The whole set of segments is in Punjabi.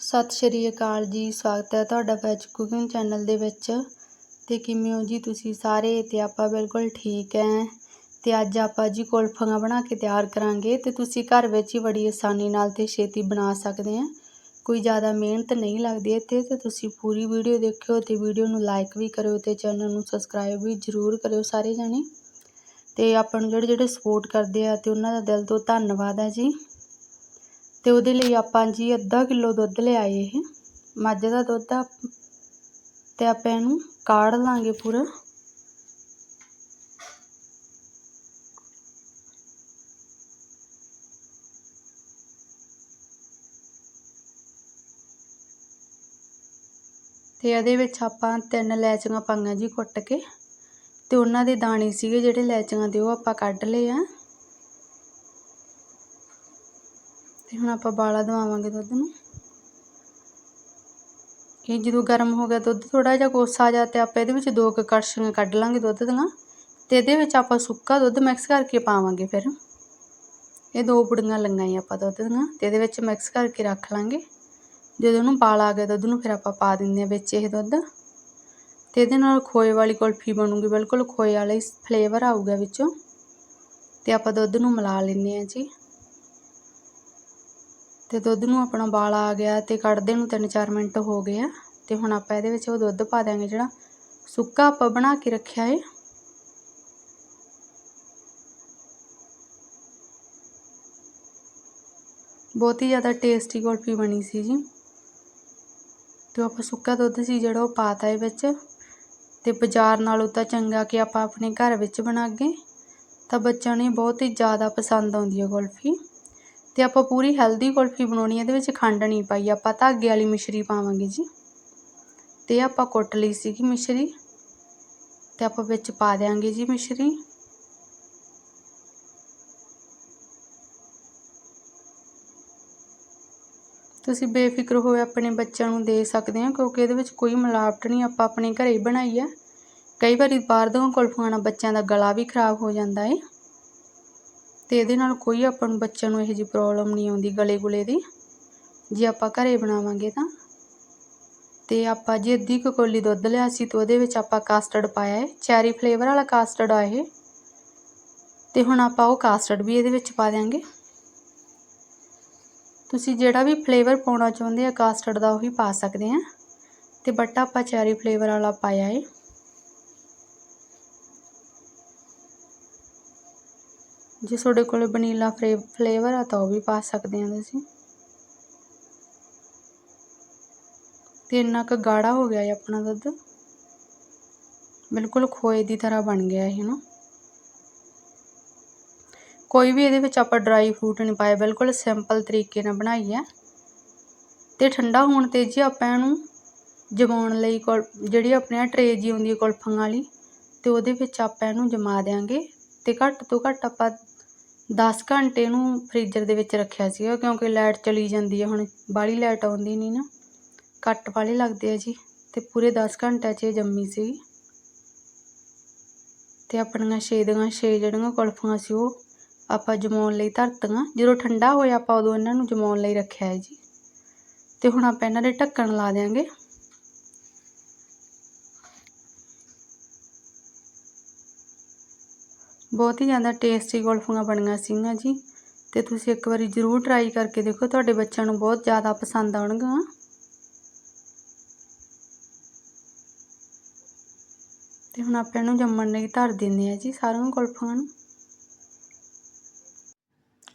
ਸਤਿ ਸ਼੍ਰੀ ਅਕਾਲ ਜੀ, ਸਵਾਗਤ ਹੈ ਤੁਹਾਡਾ ਵੈਜ ਕੁਕਿੰਗ ਚੈਨਲ ਦੇ ਵਿੱਚ। ਤੇ ਕਿਵੇਂ ਹੋ ਜੀ ਤੁਸੀਂ ਸਾਰੇ? ਤੇ ਆਪਾਂ ਬਿਲਕੁਲ ਠੀਕ ਹੈ। ਤੇ ਅੱਜ ਆਪਾਂ ਜੀ ਕੁਲਫੀਆਂ ਬਣਾ ਕੇ ਤਿਆਰ ਕਰਾਂਗੇ। ਤੇ ਤੁਸੀਂ ਘਰ ਵਿੱਚ ਹੀ ਬੜੀ ਆਸਾਨੀ ਨਾਲ ਤੇ ਛੇਤੀ ਬਣਾ ਸਕਦੇ ਆ ਕੋਈ ਜ਼ਿਆਦਾ ਮਿਹਨਤ ਨਹੀਂ ਲੱਗਦੀ ਇੱਥੇ। ਤੇ ਤੁਸੀਂ ਪੂਰੀ ਵੀਡੀਓ ਦੇਖਿਓ ਤੇ ਵੀਡੀਓ ਨੂੰ ਲਾਈਕ ਵੀ ਕਰਿਓ ਤੇ ਚੈਨਲ ਨੂੰ ਸਬਸਕ੍ਰਾਈਬ ਵੀ ਜ਼ਰੂਰ ਕਰਿਓ ਸਾਰੇ ਜਾਣੇ। ਤੇ ਆਪਾਂ ਨੂੰ ਜਿਹੜੇ ਜਿਹੜੇ ਸਪੋਰਟ ਕਰਦੇ ਆ ਤੇ ਉਹਨਾਂ ਦਾ ਦਿਲ ਤੋਂ ਧੰਨਵਾਦ ਹੈ ਜੀ। ਤੇ ਉਹਦੇ ਲਈ ਆਪਾਂ ਜੀ ਅੱਧਾ ਕਿਲੋ ਦੁੱਧ ਲਿਆਏ ਇਹ। ਮੱਝ ਦਾ ਦੁੱਧ ਆ ਤੇ ਆਪਾਂ ਇਹਨੂੰ ਕਾੜ ਲਾਂਗੇ ਪੂਰਾ। ਤੇ ਇਹਦੇ ਵਿੱਚ ਆਪਾਂ ਤਿੰਨ ਲੈਚੀਆਂ ਪਾਈਆਂ ਜੀ ਕੁੱਟ ਕੇ। ਤੇ ਉਹਨਾਂ ਦੇ ਦਾਣੇ ਸੀਗੇ ਜਿਹੜੇ ਲੈਚੀਆਂ ਦੇ, ਉਹ ਆਪਾਂ ਕੱਢ ਲਏ ਆ। ਤੇ ਹੁਣ ਆਪਾਂ ਬਾਲਾ ਦਵਾਵਾਂਗੇ ਦੁੱਧ ਨੂੰ। ਇਹ ਜਦੋਂ ਗਰਮ ਹੋ ਗਿਆ ਦੁੱਧ ਥੋੜਾ ਜਿਹਾ ਕੋਸਾ ਜਾ ਤੇ ਆਪਾਂ ਇਹਦੇ ਵਿੱਚ ਦੋ ਕੁ ਕੜਛੀਆਂ ਕੱਢ ਲਾਂਗੇ ਦੁੱਧ ਦੀਆਂ ਤੇ ਇਹਦੇ ਵਿੱਚ ਆਪਾਂ ਸੁੱਕਾ ਦੁੱਧ ਮਿਕਸ ਕਰਕੇ ਪਾਵਾਂਗੇ ਫਿਰ। ਇਹ ਦੋ ਬੁੜੀਆਂ ਲੰਗਾਈ ਆਪਾਂ ਦੁੱਧ ਦੀਆਂ ਤੇ ਇਹਦੇ ਵਿੱਚ ਮਿਕਸ ਕਰਕੇ ਰੱਖ ਲਾਂਗੇ। ਜਦੋਂ ਉਹਨੂੰ ਬਾਲ ਆ ਗਿਆ ਦੁੱਧ ਨੂੰ ਫਿਰ ਆਪਾਂ ਪਾ ਦਿੰਦੇ ਆ ਵਿੱਚ ਇਹ ਦੁੱਧ। ਤੇ ਇਹਦੇ ਨਾਲ ਖੋਏ ਵਾਲੀ ਕੁਲਫੀ ਬਣੂਗੀ, ਬਿਲਕੁਲ ਖੋਏ ਵਾਲਾ ਹੀ ਫਲੇਵਰ ਆਊਗਾ ਵਿੱਚੋਂ। ਤੇ ਆਪਾਂ ਦੁੱਧ ਨੂੰ ਮਿਲਾ ਲੈਂਦੇ ਆ ਜੀ। ਤੇ ਦੁੱਧ ਨੂੰ ਆਪਣਾ ਉਬਾਲ ਆ ਗਿਆ ਤੇ ਕੱਢਦੇ ਨੂੰ 3-4 ਮਿੰਟ ਹੋ ਗਏ ਆ। ਤੇ ਹੁਣ ਆਪਾਂ ਇਹਦੇ ਵਿੱਚ ਉਹ ਦੁੱਧ ਪਾ ਦਾਂਗੇ ਜਿਹੜਾ ਸੁੱਕਾ ਆਪਾਂ ਬਣਾ ਕੇ ਰੱਖਿਆ ਏ। ਬਹੁਤ ਹੀ ਜ਼ਿਆਦਾ ਟੇਸਟੀ ਕੁਲਫੀ ਬਣੀ ਸੀ ਜੀ। ਤੇ ਆਪਾਂ ਸੁੱਕਾ ਦੁੱਧ ਸੀ ਜਿਹੜਾ ਉਹ ਪਾਤਾ ਇਹ ਵਿੱਚ। ਤੇ ਬਾਜ਼ਾਰ ਨਾਲੋਂ ਤਾਂ ਚੰਗਾ ਕਿ ਆਪਾਂ ਆਪਣੇ ਘਰ ਵਿੱਚ ਬਣਾ ਗਏ। ਤਾਂ ਬੱਚਿਆਂ ਨੂੰ ਬਹੁਤ ਹੀ ਜ਼ਿਆਦਾ ਪਸੰਦ ਆਉਂਦੀ ਹੈ ਕੁਲਫੀ। ਅਤੇ ਆਪਾਂ ਪੂਰੀ ਹੈਲਦੀ ਕੁਲਫੀ ਬਣਾਉਣੀ ਹੈ, ਇਹਦੇ ਵਿੱਚ ਖੰਡ ਨਹੀਂ ਪਾਈ। ਆਪਾਂ ਧਾਗੇ ਵਾਲੀ ਮਿਸ਼ਰੀ ਪਾਵਾਂਗੇ ਜੀ। ਅਤੇ ਆਪਾਂ ਕੁੱਟ ਲਈ ਸੀਗੀ ਮਿਸ਼ਰੀ। ਅਤੇ ਆਪਾਂ ਵਿੱਚ ਪਾ ਦਿਆਂਗੇ ਜੀ ਮਿਸ਼ਰੀ। ਤੁਸੀਂ ਬੇਫਿਕਰ ਹੋਏ ਆਪਣੇ ਬੱਚਿਆਂ ਨੂੰ ਦੇ ਸਕਦੇ ਆ ਕਿਉਂਕਿ ਇਹਦੇ ਵਿੱਚ ਕੋਈ ਮਿਲਾਵਟ ਨਹੀਂ। ਆਪਾਂ ਆਪਣੇ ਘਰੇ ਹੀ ਬਣਾਈ ਹੈ। ਕਈ ਵਾਰੀ ਬਾਹਰ ਦੀਆਂ ਕੁਲਫੀਆਂ ਨਾਲ ਬੱਚਿਆਂ ਦਾ ਗਲਾ ਵੀ ਖਰਾਬ ਹੋ ਜਾਂਦਾ ਏ ਤੇ ਇਹਦੇ ਨਾਲ ਕੋਈ ਆਪਾਂ ਨੂੰ ਬੱਚਿਆਂ ਨੂੰ ਇਹੋ ਜਿਹੀ ਪ੍ਰੋਬਲਮ ਨਹੀਂ ਆਉਂਦੀ ਗਲੇ ਗੁਲੇ ਦੀ। ਜੇ ਆਪਾਂ ਘਰੇ ਬਣਾਵਾਂਗੇ ਤਾਂ। ਤੇ ਆਪਾਂ ਜੇ ਅੱਧੀ ਕੁ ਕੋਲੀ ਦੁੱਧ ਲਿਆ ਸੀ ਤੇ ਉਹਦੇ ਵਿੱਚ ਆਪਾਂ ਕਾਸਟਰਡ ਪਾਇਆ ਹੈ ਚੈਰੀ ਫਲੇਵਰ ਵਾਲਾ ਕਾਸਟਰਡ ਆ ਇਹ ਤੇ ਹੁਣ ਆਪਾਂ ਉਹ ਕਾਸਟਰਡ ਵੀ ਇਹਦੇ ਵਿੱਚ ਪਾ ਦਿਆਂਗੇ। ਤੁਸੀਂ ਜਿਹੜਾ ਵੀ ਫਲੇਵਰ ਪਾਉਣਾ ਚਾਹੁੰਦੇ ਆ ਕਾਸਟਰਡ ਦਾ ਉਹੀ ਪਾ ਸਕਦੇ ਆ। ਤੇ ਬਟ ਆਪਾਂ ਚੈਰੀ ਫਲੇਵਰ ਵਾਲਾ ਪਾਇਆ ਹੈ ਜੇ ਤੁਹਾਡੇ ਕੋਲ ਵਨੀਲਾ ਫਲੇਵਰ ਆ ਤਾਂ ਉਹ ਵੀ ਪਾ ਸਕਦੇ ਆ ਤੁਸੀਂ। ਤੇ ਇੰਨਾ ਕੁ ਗਾੜਾ ਹੋ ਗਿਆ ਹੈ ਆਪਣਾ ਦੁੱਧ। ਬਿਲਕੁਲ ਖੋਏ ਦੀ ਤਰ੍ਹਾਂ ਬਣ ਗਿਆ ਇਹ ਨਾ। ਕੋਈ ਵੀ ਇਹਦੇ ਵਿੱਚ ਆਪਾਂ ਡਰਾਈ ਫਰੂਟ ਨਹੀਂ ਪਾਇਆ ਬਿਲਕੁਲ ਸਿੰਪਲ ਤਰੀਕੇ ਨਾਲ ਬਣਾਈ ਹੈ ਤੇ ਠੰਡਾ ਹੋਣ ਤੇ ਜੀ ਆਪਾਂ ਇਹਨੂੰ ਜਮਾਉਣ ਲਈ ਜਿਹੜੀ ਆਪਣੇ ਆ ਟਰੇ ਜੀ ਹੁੰਦੀ ਹੈ ਕੁਲਫਾਂ ਵਾਲੀ, ਤੇ ਉਹਦੇ ਵਿੱਚ ਆਪਾਂ ਇਹਨੂੰ ਜਮਾ ਦੇਾਂਗੇ ਤੇ ਘੱਟ ਤੋਂ ਘੱਟ ਆਪਾਂ 10 ਘੰਟੇ ਨੂੰ ਫ੍ਰੀਜ਼ਰ ਦੇ ਵਿੱਚ ਰੱਖਿਆ ਸੀਗਾ, ਕਿਉਂਕਿ ਲਾਈਟ ਚਲੀ ਜਾਂਦੀ ਹੈ ਹੁਣ, ਬਾਹਲੀ ਲਾਈਟ ਆਉਂਦੀ ਨਹੀਂ ਨਾ। ਕੱਟ ਵਾਲੇ ਲੱਗਦੇ ਆ ਜੀ, ਤੇ ਪੂਰੇ 10 ਘੰਟਿਆਂ 'ਚ ਇਹ ਜੰਮੀ ਸੀ। ਤੇ ਆਪਣੀਆਂ ਛੇ ਦੀਆਂ ਛੇ ਜਿਹੜੀਆਂ ਕੁਲਫੀਆਂ ਸੀ ਉਹ ਆਪਾਂ ਜਮਾਉਣ ਲਈ ਧਰਤੀਆਂ, ਜਦੋਂ ਠੰਡਾ ਹੋਇਆ ਆਪਾਂ ਉਦੋਂ ਇਹਨਾਂ ਨੂੰ ਜਮਾਉਣ ਲਈ ਰੱਖਿਆ ਹੈ ਜੀ। ਤੇ ਹੁਣ ਆਪਾਂ ਇਹਨਾਂ ਦੇ ਢੱਕਣ ਲਾ ਦੇਾਂਗੇ ਬਹੁਤ ਹੀ ਜ਼ਿਆਦਾ ਟੇਸਟੀ ਕੁਲਫੀਆਂ ਬਣੀਆਂ ਸੀਗੀਆਂ ਜੀ। ਤੇ ਤੁਸੀਂ ਇੱਕ ਵਾਰੀ ਜ਼ਰੂਰ ਟਰਾਈ ਕਰਕੇ ਦੇਖੋ, ਤੁਹਾਡੇ ਬੱਚਿਆਂ ਨੂੰ ਬਹੁਤ ਜ਼ਿਆਦਾ ਪਸੰਦ ਆਉਣਗੀਆਂ ਤੇ ਹੁਣ ਆਪਾਂ ਇਹਨੂੰ ਜੰਮਣ ਲਈ ਧਰ ਦਿੰਦੇ ਆ ਜੀ ਸਾਰੀਆਂ ਕੁਲਫੀਆਂ ਨੂੰ।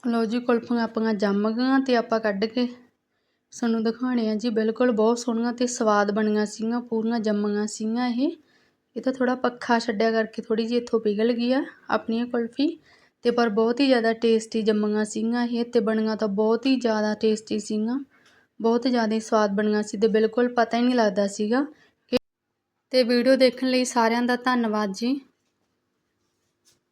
ਲਓ ਜੀ, ਕੁਲਫੀਆਂ ਆਪਣੀਆਂ ਜੰਮ ਗਈਆਂ ਤੇ ਆਪਾਂ ਕੱਢ ਕੇ ਸਾਨੂੰ ਦਿਖਾਣੇ ਆ ਜੀ। ਬਿਲਕੁਲ ਬਹੁਤ ਸੋਹਣੀਆਂ ਤੇ ਸਵਾਦ ਬਣੀਆਂ ਸੀਗੀਆਂ, ਪੂਰੀਆਂ ਜੰਮੀਆਂ ਸੀਗੀਆਂ ਇਹ। ਇਹ ਤਾਂ ਥੋੜਾ ਪੱਖਾ ਛੱਡਿਆ ਕਰਕੇ ਥੋੜੀ ਜਿਹੀ ਇੱਥੋਂ ਪਿਘਲ ਗਈ ਆ ਆਪਣੀ ਕੁਲਫੀ ਤੇ ਪਰ ਬਹੁਤ ਹੀ ਜ਼ਿਆਦਾ ਟੇਸਟੀ ਜੰਮੀਆਂ ਸੀਗੀਆਂ ਇਹ ਤੇ ਬਣੀਆਂ ਤਾਂ ਬਹੁਤ ਹੀ ਜ਼ਿਆਦਾ ਟੇਸਟੀ ਸੀਗੀਆਂ। ਬਹੁਤ ਜ਼ਿਆਦਾ ਸਵਾਦ ਬਣੀਆਂ ਸੀ ਤੇ ਬਿਲਕੁਲ ਪਤਾ ਹੀ ਨਹੀਂ ਲੱਗਦਾ ਸੀਗਾ ਕਿ ਤੇ ਵੀਡੀਓ ਦੇਖਣ ਲਈ ਸਾਰਿਆਂ ਦਾ ਧੰਨਵਾਦ ਜੀ।